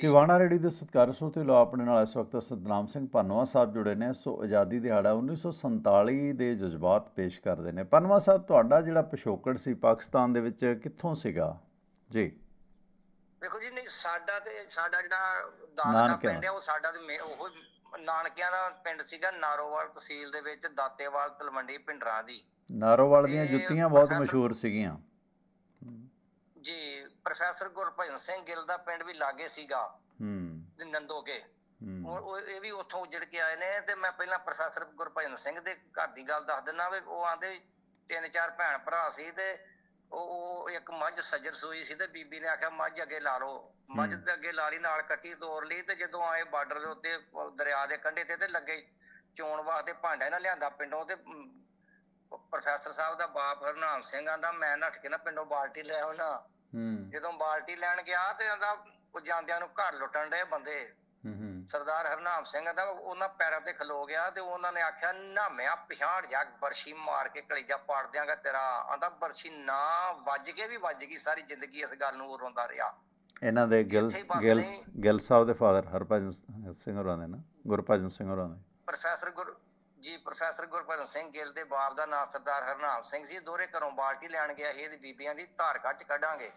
Tiwana ready ਦੇ ਸਤਿਕਾਰ ਸਰੋਤੇ ਲੋ ਆਪਣੇ ਨਾਲ ਇਸ ਵਕਤ ਸਤਨਾਮ ਸਿੰਘ ਪੰਨਵਾ ਸਾਹਿਬ ਜੁੜੇ ਨੇ। ਸੋ ਆਜ਼ਾਦੀ ਦਿਹਾੜਾ 1947 ਦੇ ਜਜ਼ਬਾਤ ਪੇਸ਼ ਕਰਦੇ ਨੇ। ਪੰਨਵਾ ਸਾਹਿਬ ਤੁਹਾਡਾ ਜਿਹੜਾ ਪਿਛੋਕੜ ਸੀ ਪਾਕਿਸਤਾਨ ਦੇ ਵਿੱਚ ਕਿੱਥੋਂ ਸੀਗਾ? ਜੀ। ਵੇਖੋ ਜੀ ਨਹੀਂ ਸਾਡਾ ਤੇ ਸਾਡਾ ਜਿਹੜਾ ਨਾਨਕਿਆਂ। ਪਿੰਡ ਹੈ ਉਹ ਸਾਡਾ ਤੇ ਉਹ ਨਾਨਕਿਆਂ ਦਾ ਪਿੰਡ ਸੀਗਾ ਨਾਰੋਵਾਲ ਤਹਿਸੀਲ ਦੇ ਵਿੱਚ ਦਾਤੇਵਾਲ ਤਲਵੰਡੀ ਪਿੰਡਰਾਂ ਦੀ। ਨਾਰੋਵਾਲ ਦੀਆਂ ਜੁੱਤੀਆਂ ਬਹੁਤ ਮਸ਼ਹੂਰ ਸੀਗੀਆਂ। ਜੀ ਪ੍ਰੋਫੈਸਰ ਗੁਰਭਜਨ ਸਿੰਘ ਗਿੱਲ ਦਾ ਪਿੰਡ ਵੀ ਲਾਗੇ ਸੀਗਾ। ਹੂੰ। ਹੂੰ। ਉਹ ਇਹ ਵੀ ਉੱਥੋਂ ਉੱਜੜ ਕੇ ਆਏ ਨੇ ਤੇ ਮੈਂ ਪਹਿਲਾਂ ਪ੍ਰੋਫੈਸਰ ਗੁਰਭਜਨ ਸਿੰਘ ਦੇ ਘਰ ਦੀ ਗੱਲ ਦੱਸ ਦਿੰਦਾ ਵੀ ਉਹ ਆਂਦੇ ਤਿੰਨ ਚਾਰ ਭੈਣ ਭਰਾ ਸੀ ਤੇ ਉਹ ਇੱਕ ਮੱਝ ਸੱਜਰ ਸੂਈ ਸੀ ਤੇ ਬੀਬੀ ਨੇ ਆਖਿਆ ਮੱਝ ਅੱਗੇ ਲਾ ਲਓ। ਮੱਝ ਦੇ ਅੱਗੇ ਲਾਰੀ ਨਾਲ ਕੱਟੀ ਤੋੜ ਲਈ ਤੇ ਜਦੋਂ ਆਏ ਬਾਰਡਰ ਦੇ ਉੱਤੇ ਦਰਿਆ ਦੇ ਕੰਢੇ ਤੇ ਤੇ ਲੱਗੇ ਚੋਣ ਵਾਸਤੇ ਭਾਂਡਾ ਇਹਨਾਂ ਲਿਆਂਦਾ ਪਿੰਡੋਂ ਤੇ ਪ੍ਰੋਫੈਸਰ ਸਾਹਿਬ ਦਾ ਬਾਪ ਹਰਨਾਮ ਸਿੰਘ ਆਂਦਾ ਮੈਂ ਨੱਠ ਕੇ ਨਾ ਪਿੰਡੋਂ ਬਾਲਟੀ ਲੈ ਆਉਣਾ ਹੂੰ। ਜਦੋਂ ਬਾਲਟੀ ਲੈਣ ਗਿਆ ਤੇ ਆਂਦਾ ਉਹ ਜਾਂਦਿਆਂ ਨੂੰ ਘਰ ਲੁੱਟਣ ਦੇ ਬੰਦੇ। ਹੂੰ, ਸਰਦਾਰ ਹਰਨਾਮ ਸਿੰਘ ਦਾ ਉਹਨਾਂ ਪੈਰਾਂ ਤੇ ਖਲੋ ਗਿਆ ਤੇ ਉਹਨਾਂ ਨੇ ਆਖਿਆ ਨਾਮਿਆ ਪਛਾੜ ਜਾ ਬਰਸ਼ੀ ਮਾਰ ਕੇ ਕਲੇਜਾ ਪਾੜ ਦਿਆਂਗਾ ਤੇਰਾ। ਆਂਦਾ ਬਰਸ਼ੀ ਨਾ ਵੱਜ ਕੇ ਵੀ ਵੱਜ ਗਈ ਸਾਰੀ ਜ਼ਿੰਦਗੀ ਇਸ ਗੱਲ ਨੂੰ ਰੋਂਦਾ ਰਿਹਾ। ਇਹਨਾਂ ਦੇ ਗਿੱਲ ਗਿੱਲ। ਗਿੱਲ ਸਾਹਿਬ ਦੇ ਫਾਦਰ ਹਰਭਜਨ ਸਿੰਘ ਹੋਰਾਂ ਦੇ ਨਾ ਗੁਰਭਜਨ ਸਿੰਘ ਹੋਰਾਂ ਦੇ। ਪ੍ਰੋਫੈਸਰ ਗੁਰ ਜੀ ਪ੍ਰੋਫੈਸਰ ਗੁਰਭਜਨ ਸਿੰਘ ਗਿੱਲ ਦੇ ਬਾਪ ਦਾ ਨਾਮ ਸਰਦਾਰ ਹਰਨਾਮ ਸਿੰਘ ਸੀ। ਦੋਰੇ ਘਰੋਂ ਬਾਲਟੀ ਲੈਣ ਗਿਆ ਸੀ ਇਹਦੀ ਬੀਬੀਆਂ ਦੀ ਧਾਰ ਕੱਚ ਕੱਢਾਂਗੇ।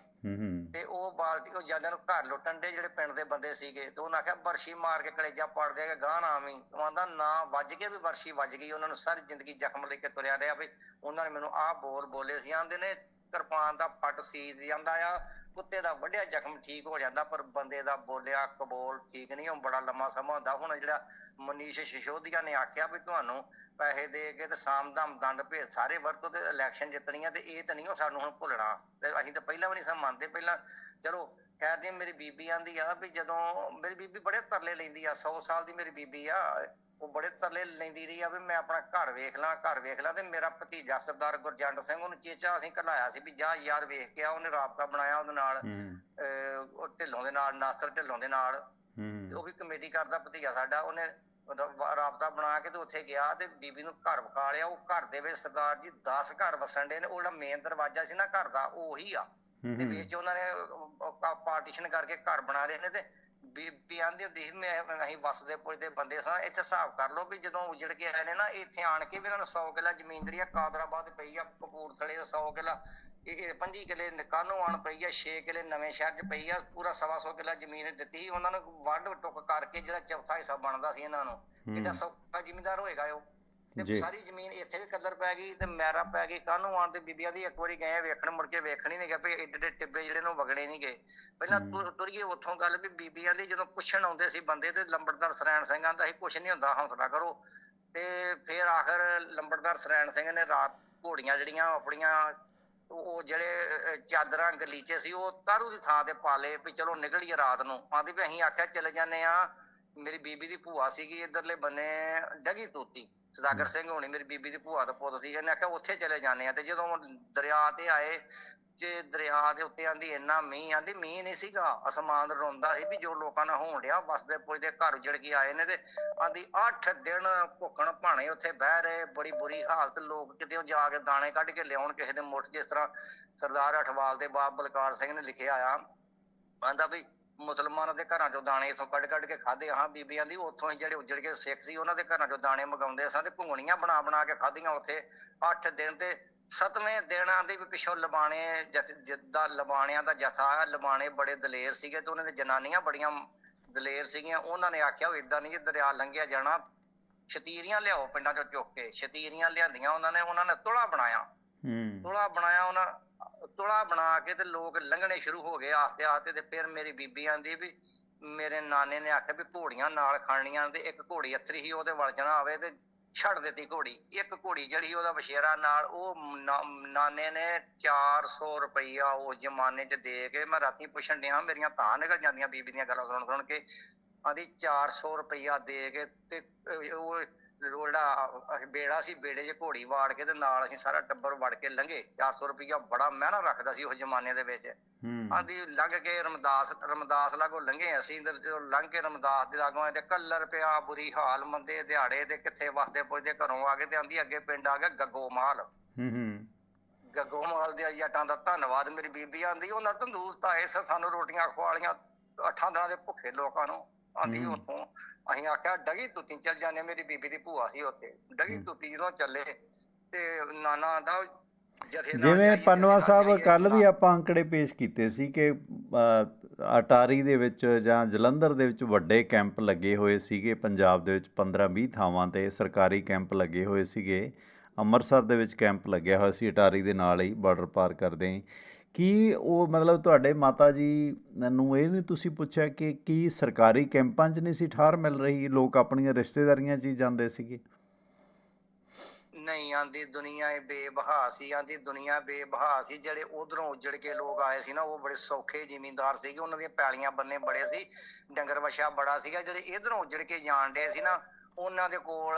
ਤੇ ਉਹ ਬਾਲਟੀ ਉਹ ਜਾਂਦਿਆਂ ਨੂੰ ਘਰ ਲੁੱਟਣ ਦੇ ਜਿਹੜੇ ਪਿੰਡ ਦੇ ਬੰਦੇ ਸੀਗੇ ਤੇ ਉਹਨਾਂ ਆਖਿਆ ਬਰਸ਼ੀ ਮਾਰ ਕੇ ਕਲੇਜਾ ਪਾੜ ਦੇਗਾ ਗਾਂ ਨਾ ਆਵੀਂ। ਉਹ ਆਂਦਾ ਨਾ ਵੱਜ ਕੇ ਵੀ ਬਰਸ਼ੀ ਵੱਜ ਗਈ। ਉਹਨਾਂ ਨੂੰ ਸਾਰੀ ਜ਼ਿੰਦਗੀ ਜ਼ਖਮ ਲੈ ਕੇ ਤੁਰਿਆ ਰਿਹਾ ਵੀ ਉਹਨਾਂ ਨੇ ਮੈਨੂੰ ਆਹ ਬੋਲ ਬੋਲੇ ਸੀ। ਆਂਦੇ ਨੇ ਕਿਰਪਾਨ ਦਾ ਫੱਟ ਸੀਜ ਜਾਂਦਾ ਆ, ਕੁੱਤੇ ਦਾ ਵੱਡਿਆ ਜ਼ਖਮ ਠੀਕ ਹੋ ਜਾਂਦਾ, ਪਰ ਬੰਦੇ ਦਾ ਬੋਲਿਆ ਕਬੋਲ ਠੀਕ ਨਹੀਂ, ਉਹ ਬੜਾ ਲੰਮਾ ਸਮਾਂ ਹੁੰਦਾ। ਹੁਣ ਜਿਹੜਾ ਮਨੀਸ਼ ਸ਼ਿਸ਼ੋਦੀਆ ਨੇ ਆਖਿਆ ਵੀ ਤੁਹਾਨੂੰ ਪੈਸੇ ਦੇ ਕੇ ਤੇ ਸਾਮਦਾਮ ਦੰਡ ਭੇਦ ਸਾਰੇ ਵਰਤੋ ਤੇ ਇਲੈਕਸ਼ਨ ਜਿੱਤਣੀਆਂ ਤੇ ਇਹ ਤਾਂ ਨਹੀਂ ਉਹ ਸਾਨੂੰ ਹੁਣ ਭੁੱਲਣਾ। ਤੇ ਅਸੀਂ ਤਾਂ ਪਹਿਲਾਂ ਵੀ ਨਹੀਂ ਸਾਂ ਮੰਨਦੇ, ਪਹਿਲਾਂ ਚਲੋ ਕਹਿ ਦੀ ਮੇਰੀ ਬੀਬੀ ਆਂਦੀ ਆ ਵੀ ਜਦੋਂ, ਮੇਰੀ ਬੀਬੀ ਬੜੇ ਤਰਲੇ ਲੈਂਦੀ ਆ 100 ਸਾਲ ਦੀ ਮੇਰੀ ਬੀਬੀ ਆ ਉਹ ਬੜੇ ਤਰਲੇ ਲੈਂਦੀ ਰਹੀ ਆ ਵੀ ਮੈਂ ਆਪਣਾ ਘਰ ਵੇਖ ਲਾਂ ਘਰ ਵੇਖ ਲਾਂ ਤੇ ਮੇਰਾ ਭਤੀਜਾ ਸਰਦਾਰ ਗੁਰਜੰਟ ਸਿੰਘ ਉਹਨੂੰ ਚੇਚਾ ਅਸੀਂ ਘਲਾਇਆ ਸੀ ਵੀ ਜਾ ਯਾਰ ਵੇਖ ਕੇ ਆ ਉਹਨੇ ਰਾਬਤਾ ਬਣਾਇਆ ਉਹਦੇ ਨਾਲ ਉਹ ਢਿੱਲੋਂ ਦੇ ਨਾਲ ਨਾਸਰ ਢਿੱਲੋਂ ਦੇ ਨਾਲ ਉਹ ਵੀ ਕਮੇਟੀ ਕਰਦਾ ਭਤੀਜਾ ਸਾਡਾ ਉਹਨੇ ਰਾਬਤਾ ਬਣਾ ਕੇ ਤੇ ਉੱਥੇ ਗਿਆ ਤੇ ਬੀਬੀ ਨੂੰ ਘਰ ਵਿਖਾ ਲਿਆ ਉਹ ਘਰ ਦੇ ਵਿੱਚ ਸਰਦਾਰ ਜੀ 10 ਘਰ ਵਸਣ ਦੇ ਨੇ ਉਹ ਜਿਹੜਾ ਮੇਨ ਦਰਵਾਜ਼ਾ ਸੀ ਨਾ ਘਰ ਦਾ ਉਹ ਆ। ਤੇ ਵਿੱਚ ਉਹਨਾਂ ਨੇ ਪਾਰਟੀਸ਼ਨ ਕਰਕੇ ਘਰ ਬਣਾ ਰਹੇ ਨੇ ਤੇ ਹੁੰਦੀ ਸੀ ਮੈਂ ਅਸੀਂ ਵਸਦੇ ਪੁੱਜਦੇ ਬੰਦੇ ਸਾਂ ਇੱਥੇ ਹਿਸਾਬ ਕਰ ਲਓ ਵੀ ਜਦੋਂ ਉਜੜ ਕੇ ਆਏ ਨੇ ਨਾ ਇੱਥੇ ਆਣ ਕੇ ਵੀ ਇਹਨਾਂ ਨੂੰ 100 ਕਿੱਲਾ ਜ਼ਮੀਨ ਜਿਹੜੀ ਆ ਕਾਦਰਾਬਾਦ ਪਈ ਆ ਕਪੂਰਥਲੇ ਦਾ 100 ਕਿੱਲਾ ਇਹ ਇਹ 25 ਕਿੱਲੇ ਨਿਕਾਨੋਂ ਆਣ ਪਈ ਆ 6 ਕਿੱਲੇ ਨਵੇਂ ਸ਼ਹਿਰ 'ਚ ਪਈ ਆ ਪੂਰਾ ਸਵਾ ਸੌ ਕਿੱਲਾ ਜ਼ਮੀਨ ਦਿੱਤੀ ਸੀ ਉਹਨਾਂ ਨੂੰ ਵੱਢ ਟੁੱਕ ਕਰਕੇ ਜਿਹੜਾ ਚੌਥਾ ਹਿੱਸਾ ਬਣਦਾ ਸੀ ਇਹਨਾਂ ਨੂੰ ਇਹਦਾ ਸੌਖਾ ਜ਼ਿਮੀਂਦਾਰ ਹੋਏਗਾ ਉਹ। ਤੇ ਸਾਰੀ ਜ਼ਮੀਨ ਇੱਥੇ ਵੀ ਕਦਰ ਪੈ ਗਈ ਤੇ ਮੈਰਾ ਪੈ ਗਈ। ਕਾਹਨੂੰ ਆਣ ਤੇ ਬੀਬੀਆਂ ਦੀ ਇੱਕ ਵਾਰੀ ਗਏ ਵੇਖਣ ਮੁੜ ਕੇ ਵੇਖਣ ਹੀ ਨਹੀਂ ਗਏ ਵੀ ਏਡੇ ਏਡੇ ਟਿੱਬੇ ਜਿਹੜੇ ਨੂੰ ਵਗਣੇ ਨਹੀਂ ਗਏ। ਪਹਿਲਾਂ ਤੁਰ- ਤੁਰੀਏ ਉੱਥੋਂ ਗੱਲ ਵੀ ਬੀਬੀਆਂ ਦੀ ਜਦੋਂ ਪੁੱਛਣ ਆਉਂਦੇ ਸੀ ਬੰਦੇ ਤੇ ਲੰਬੜਦਾਰ ਸਰੈਣ ਸਿੰਘ ਆਂਦਾ ਸੀ ਕੁਛ ਨਹੀਂ ਹੁੰਦਾ ਹੌਸਲਾ ਕਰੋ। ਤੇ ਫਿਰ ਆਖਰ ਲੰਬੜਦਾਰ ਸਰੈਣ ਸਿੰਘ ਨੇ ਰਾਤ ਘੋੜੀਆਂ ਜਿਹੜੀਆਂ ਆਪਣੀਆਂ ਉਹ ਜਿਹੜੇ ਚਾਦਰਾਂ ਗਲੀਚੇ ਸੀ ਉਹ ਤਾਰੂ ਦੀ ਥਾਂ ਤੇ ਪਾ ਲਏ ਵੀ ਚਲੋ ਨਿਕਲੀਏ ਰਾਤ ਨੂੰ। ਆਂਦੀ ਵੀ ਅਸੀਂ ਆਖਿਆ ਚਲੇ ਜਾਂਦੇ ਆ ਮੇਰੀ ਬੀਬੀ ਦੀ ਭੂਆ ਸੀਗੀ ਇਧਰਲੇ ਬੰਨੇ ਡਗੀ ਤੋਤੀ। ਸਦਾਗਰ ਸਿੰਘ ਹੋਣੀ ਮੇਰੀ ਬੀਬੀ ਦੀ ਭੂਆ ਦਾ ਪੁੱਤ ਸੀ ਇਹਨੇ ਆਖਿਆ ਉੱਥੇ ਚਲੇ ਜਾਂਦੇ ਆ ਤੇ ਜਦੋਂ ਦਰਿਆ ਤੇ ਆਏ ਜੇ ਦਰਿਆ ਦੇ ਉੱਤੇ ਆਂਦੀ ਇੰਨਾ ਮੀਂਹ ਆਂਦੀ ਮੀਂਹ ਨਹੀਂ ਸੀਗਾ ਅਸਮਾਨ ਰੋਂਦਾ ਸੀ ਵੀ ਜੋ ਲੋਕਾਂ ਨਾਲ ਹੋਣ ਡਿਆ ਵਸਦੇ ਪੁੱਜਦੇ ਘਰ ਉਜੜ ਕੇ ਆਏ ਨੇ ਤੇ ਆਂਦੀ 8 ਦਿਨ ਭੁੱਖਣ ਭਾਣੇ ਉੱਥੇ ਬਹਿ ਰਹੇ ਬੜੀ ਬੁਰੀ ਹਾਲਤ ਲੋਕ ਕਿਤੇ ਜਾ ਕੇ ਦਾਣੇ ਕੱਢ ਕੇ ਲਿਆਉਣ ਕਿਸੇ ਦੇ ਮੁੱਠ ਜਿਸ ਤਰ੍ਹਾਂ ਸਰਦਾਰ ਅਠਵਾਲ ਦੇ ਬਾਪ ਬਲਕਾਰ ਸਿੰਘ ਨੇ ਲਿਖਿਆ ਆ ਆਂਦਾ ਵੀ ਮੁਸਲਮਾਨਾਂ ਦੇ ਘਰਾਂ ਚੋਂ ਦਾਣੇ ਇਥੋਂ ਕੱਢ ਕੱਢ ਕੇ ਖਾਦੇ ਹਾਂ ਬੀਬੀਆਂ ਦੀ ਉੱਥੋਂ ਹੀ ਜਿਹੜੇ ਉਜੜ ਕੇ ਸਿੱਖ ਸੀ ਉਹਨਾਂ ਦੇ ਘਰਾਂ ਚੋਂ ਦਾਣੇ ਮਗਾਉਂਦੇ ਸਾਂ ਤੇ ਘੁੰਗਣੀਆਂ ਬਣਾ ਬਣਾ ਕੇ ਖਾਧੀਆਂ ਉੱਥੇ। 8 ਦਿਨ ਤੇ ਸਤਵੇਂ ਦਿਨ ਆਂਦੇ ਵੀ ਪਿੱਛੋਂ ਲਬਾਣੇ ਜਿੱਦਾਂ ਲਬਾਣਿਆਂ ਦਾ ਜਥਾ ਲਬਾਣੇ ਬੜੇ ਦਲੇਰ ਸੀਗੇ ਤੇ ਉਹਨਾਂ ਦੇ ਜਨਾਨੀਆਂ ਬੜੀਆਂ ਦਲੇਰ ਸੀਗੀਆਂ। ਉਹਨਾਂ ਨੇ ਆਖਿਆ ਵੀ ਇਦਾਂ ਨਹੀਂ ਦਰਿਆ ਲੰਘਿਆ ਜਾਣਾ। ਛਤੀਰੀਆਂ ਲਿਆਓ ਪਿੰਡਾਂ ਚੋਂ ਚੁੱਕ ਕੇ। ਛਤੀਰੀਆਂ ਲਿਆਂਦੀਆਂ ਉਹਨਾਂ ਨੇ ਉਹਨਾਂ ਨੇ ਤੁਲਾ ਬਣਾਇਆ। ਹੂੰ। ਤੁਲਾ ਬਣਾਇਆ ਉਹਨਾਂ ਤੁਲਾ ਬਣਾ ਕੇ ਤੇ ਲੋਕ ਲੰਘਣੇ ਸ਼ੁਰੂ ਹੋ ਗਏ ਆਸਤੇ ਆਸਤੇ ਤੇ ਫਿਰ ਮੇਰੀ ਬੀਬੀ ਆਂਦੀ ਵੀ ਮੇਰੇ ਨਾਨੇ ਨੇ ਆਖਿਆ ਵੀ ਘੋੜੀਆਂ ਨਾਲ ਖਾਣੀਆਂ ਤੇ ਇੱਕ ਘੋੜੀ ਅਥਰੀ ਸੀ, ਉਹਦੇ ਵਲ ਜਾਣਾ ਆਵੇ ਤੇ ਛੱਡ ਦਿੱਤੀ ਘੋੜੀ। ਇੱਕ ਘੋੜੀ ਜਿਹੜੀ ਉਹਦਾ ਵਸ਼ੇਰਾ ਨਾਲ ਉਹ ਨਾ- ਨਾਨੇ ਨੇ 400 ਰੁਪਈਆ ਉਸ ਜ਼ਮਾਨੇ 'ਚ ਦੇ ਕੇ ਮੈਂ ਰਾਤੀ ਪੁੱਛਣ ਡਿਆ, ਮੇਰੀਆਂ ਤਾਂ ਨਿਕਲ ਜਾਂਦੀਆਂ ਬੀਬੀ ਦੀਆਂ ਗੱਲਾਂ ਸੁਣ ਸੁਣ ਕੇ। ਆਂਦੀ 400 ਰੁਪਈਆ ਦੇ ਕੇ ਤੇ ਉਹ ਉਹ ਜਿਹੜਾ ਬੇੜਾ ਸੀ ਬੇੜੇ 'ਚ ਘੋੜੀ ਵਾੜ ਕੇ ਤੇ ਨਾਲ ਅਸੀਂ ਸਾਰਾ ਟੱਬਰ ਵੜ ਕੇ ਲੰਘੇ। 400 ਰੁਪਈਆ ਬੜਾ ਮਹਿਣਾ ਰੱਖਦਾ ਸੀ ਉਸ ਜ਼ਮਾਨੇ ਦੇ ਵਿੱਚ। ਆਂਦੀ ਲੰਘ ਕੇ ਰਮਦਾਸ ਰਮਦਾਸ ਲਾਗੋ ਲੰਘੇ ਅਸੀਂ ਤੇ ਜਦੋਂ ਲੰਘ ਕੇ ਰਮਦਾਸ ਦੇ ਲਾਗੋਂ ਆਏ ਤੇ ਕੱਲਰ ਪਿਆ ਬੁਰੀ ਹਾਲ ਮੰਦੇ ਦਿਹਾੜੇ ਤੇ ਕਿੱਥੇ ਵਸਦੇ ਪੁੱਜਦੇ ਘਰੋਂ ਆ ਕੇ ਤੇ ਆਂਦੀ ਅੱਗੇ ਪਿੰਡ ਆ ਗਿਆ ਗੱਗੋ ਮਾਲ ਹੂੰ ਹੂੰ। ਗੱਗੋ ਮਾਲ ਦੇ ਜੱਟਾਂ ਦਾ ਧੰਨਵਾਦ ਮੇਰੀ ਬੀਬੀ ਆਂਦੀ ਉਹਨਾਂ ਤੰਦੂਰ ਤਾਏ ਸ- ਸਾਨੂੰ ਰੋਟੀਆਂ ਖਵਾ ਲੀਆਂ ਅੱਠਾਂ ਦਿਨਾਂ ਦੇ ਭੁੱਖੇ ਲੋਕਾਂ ਨੂੰ। ਆਂਦੀ ਹੂੰ। ਉੱਥੋਂ ਅਸੀਂ ਆਖਿਆ ਡਗੀ ਤੁੱਤੀ ਚੱਲ ਜਾਂਦੇ ਮੇਰੀ ਬੀਬੀ ਦੀ ਭੂਆ ਸੀ ਉੱਥੇ। ਡਗੀ। ਤੁੱਤੀ ਜਦੋਂ ਚੱਲੇ ਤੇ ਨਾਨਾ ਦਾ ਜਥੇ ਨਾਲ ਜਿਵੇਂ ਪਨਵਾ ਸਾਹਿਬ ਕੱਲ ਵੀ ਆਪਾਂ ਅੰਕੜੇ ਪੇਸ਼ ਕੀਤੇ ਸੀ ਕਿ ਅਟਾਰੀ ਦੇ ਵਿੱਚ ਜਾਂ ਜਲੰਧਰ ਦੇ ਵਿੱਚ ਵੱਡੇ ਕੈਂਪ ਲੱਗੇ ਹੋਏ ਸੀਗੇ। ਪੰਜਾਬ ਦੇ ਵਿੱਚ 15-20 ਥਾਵਾਂ ਤੇ ਸਰਕਾਰੀ ਕੈਂਪ ਲੱਗੇ ਹੋਏ ਸੀਗੇ। ਅੰਮ੍ਰਿਤਸਰ ਦੇ ਵਿੱਚ ਕੈਂਪ ਲੱਗਿਆ ਹੋਇਆ ਸੀ। ਅਟਾਰੀ ਦੇ ਨਾਲ ਹੀ ਬਾਰਡਰ ਪਾਰ ਕਰਦੇ ਕੀ ਉਹ ਮਤਲਬ ਤੁਹਾਡੇ ਮਾਤਾ ਜੀ ਨੂੰ ਇਹ ਨਹੀਂ ਤੁਸੀਂ ਪੁੱਛਿਆ ਕਿ ਕੀ ਸਰਕਾਰੀ ਕੈਂਪਾਂ 'ਚ ਨਹੀਂ ਸੀ ਠਾਰ ਮਿਲ ਰਹੀ? ਲੋਕ ਆਪਣੀਆਂ ਰਿਸ਼ਤੇਦਾਰੀਆਂ 'ਚ ਹੀ ਜਾਂਦੇ ਸੀਗੇ। ਨਹੀਂ, ਆਂਦੀ ਦੁਨੀਆ ਇਹ ਬੇਬਹਾ ਸੀ, ਆਂਦੀ ਦੁਨੀਆ ਬੇਬਹਾ ਸੀ। ਜਿਹੜੇ ਉਧਰੋਂ ਉੱਜੜ ਕੇ ਲੋਕ ਆਏ ਸੀ ਨਾ, ਉਹ ਬੜੇ ਸੌਖੇ ਜ਼ਿਮੀਂਦਾਰ ਸੀਗੇ। ਉਹਨਾਂ ਦੀਆਂ ਪੈਲੀਆਂ ਬੰਨੇ ਬੜੇ ਸੀ, ਡੰਗਰ ਵਛਾ ਬੜਾ ਸੀਗਾ। ਜਿਹੜੇ ਇਧਰੋਂ ਉੱਜੜ ਕੇ ਜਾਣ ਡੇ ਸੀ ਨਾ, ਉਹਨਾਂ ਦੇ ਕੋਲ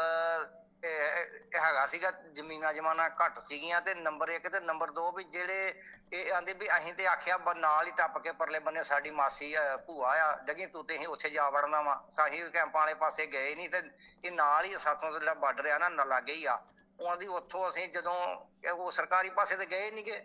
ਇਹ- ਹੈਗਾ ਸੀਗਾ ਜ਼ਮੀਨਾਂ ਜਮਾਨਾ ਘੱਟ ਸੀਗੀਆਂ ਤੇ ਨੰਬਰ 1 ਤੇ ਨੰਬਰ 2 ਵੀ ਜਿਹੜੇ ਇਹ ਆਂਦੇ ਵੀ ਅਸੀਂ ਤੇ ਆਖਿਆ ਬ- ਨਾਲ ਹੀ ਟੱਪ ਕੇ ਪਰਲੇ ਬੰਨੇ ਸਾਡੀ ਮਾਸੀ ਆ, ਭੂਆ ਆ ਡਗੀ ਤੂੰ ਤੇ ਅਸੀਂ ਉੱਥੇ ਜਾ ਵੜਨਾ ਵਾ। ਸਾਹੀ ਕੈਂਪਾਂ ਵਾਲੇ ਪਾਸੇ ਗਏ ਨਹੀਂ ਤੇ ਇਹ ਨਾਲ ਹੀ ਸਾਥੋਂ ਜਿਹੜਾ ਬਾਰਡਰ ਆ ਨਾ ਨਾਲ ਲਾਗੇ ਹੀ ਆ। ਉਹ ਆਂਦੀ ਉੱਥੋਂ ਅਸੀਂ ਜਦੋਂ ਉਹ ਸਰਕਾਰੀ ਪਾਸੇ ਤੇ ਗਏ ਨਹੀਂਗੇ